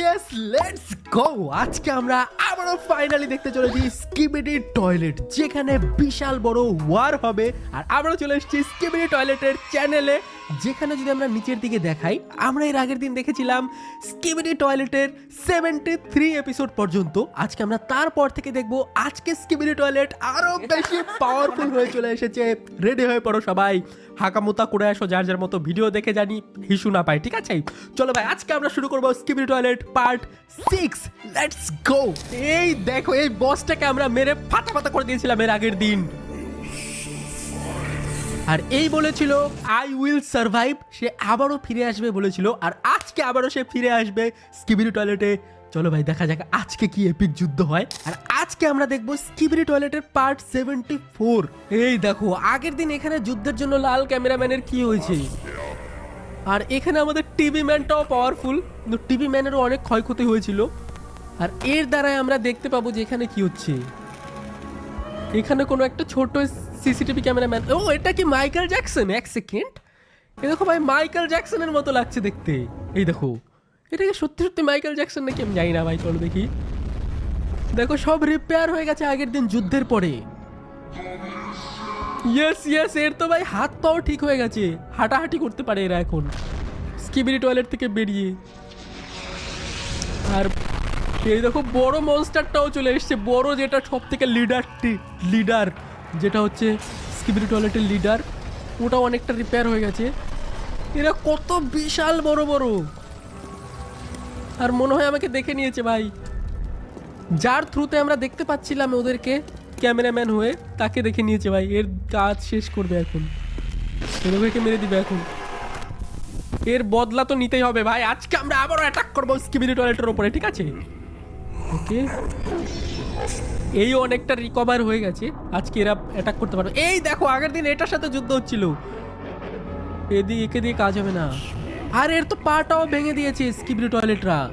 Yes let's go আজকে আমরা আবারও ফাইনালি দেখতে চলেছি স্কিবিডি টয়লেট যেখানে বিশাল বড় ওয়ার হবে। আর আমরা চলে এসেছি স্কিবিডি টয়লেটের চ্যানেলে যেখানে যদি আমরা নিচের দিকে দেখাই, আমরা এর আগের দিন দেখেছিলাম স্কিবিডি টয়লেটের সেভেন্টি থ্রি এপিসোড পর্যন্ত। আজকে আমরা তারপর থেকে দেখব, আজকে স্কিবিডি টয়লেট আরও বেশি পাওয়ারফুল হয়ে চলে এসেছে। রেডি হয়ে পড়ো সবাই। হাকামুতা করে আসো, যার যার মতো ভিডিও দেখে জানি, হিসু না পাই ঠিক আছে? চলো ভাই, আজকে আমরা শুরু করব skibidi toilet part six let's go এই দেখো, এই বসটাকে আমরা মেরে ফাটা ফাটা করে দিয়েছিলাম এর আগের দিন। আর এই বলেছিল আই উইল সার্ভাইভ সে আবারও ফিরে আসবে বলেছিল, আর আজকে আবারও সে ফিরে আসবে স্কিবিরি টয়লেটে। চলো ভাই, দেখা যাক আজকে কি এপিক যুদ্ধ হয়। আর আজকে আমরা দেখব স্কিবিরি টয়লেটের পার্ট সেভেন্টি ফোর এই দেখো, আগের দিন এখানে যুদ্ধের জন্য লাল ক্যামেরাম্যানের কি হয়েছে? আর এখানে আমাদের টিভি ম্যানটাও পাওয়ারফুল কিন্তু টিভি ম্যানেরও অনেক ক্ষয়ক্ষতি হয়েছিল। আর এর দ্বারাই আমরা দেখতে পাবো যে এখানে কি হচ্ছে। এখানে কোনো একটা ছোট সিসিটিভি ক্যামেরাম্যান ও, এটা কি মাইকেল জ্যাকসন এক সেকেন্ড এ দেখো ভাই মাইকেল জ্যাকসনের মতো লাগছে দেখতে। এই দেখো। এটা কি সত্যি সত্যি মাইকেল জ্যাকসন নাকি? আমি জানি না ভাই, চলো দেখি। দেখো, সব রিপেয়ার হয়ে গেছে আগের দিন যুদ্ধের পরে। ইয়েস ইয়েস এর তো ভাই হাত পাও ঠিক হয়ে গেছে। হাঁটাহাঁটি করতে পারে এরা এখন। স্কিবিরি টয়লেট থেকে বেরিয়ে। আর এই দেখো, বড় মনস্টারটাও চলে এসেছে। বড় যেটা সব থেকে লিডারটি লিডার যেটা হচ্ছে স্কিবিরি টয়লেটের লিডার ওটাও অনেকটা রিপেয়ার হয়ে গেছে। এরা কত বিশাল বড় বড়। আর মনে হয় আমাকে দেখে নিয়েছে ভাই। যার থ্রুতে আমরা দেখতে পাচ্ছিলাম ওদেরকে ক্যামেরাম্যান হয়ে, তাকে দেখে নিয়েছে ভাই। এর কাজ শেষ করবে এখন। এদেরকে মেরে দিবে এখন। এর বদলা তো নিতেই হবে ভাই। আজকে আমরা আবারও অ্যাটাক করব স্কিবিলি টয়লেটের ওপরে ঠিক আছে? ওকে। এই অনেকটা রিকভার হয়ে গেছে। আজকে এরা অ্যাটাক করতে পারবে। এই দেখো, আগের দিন এটার সাথে যুদ্ধ হচ্ছিল। এদিকে, একে দিয়ে কাজ হবে না। আর, এর তো পাটাও ভেঙে দিয়েছে স্কিবরি টয়লেটরা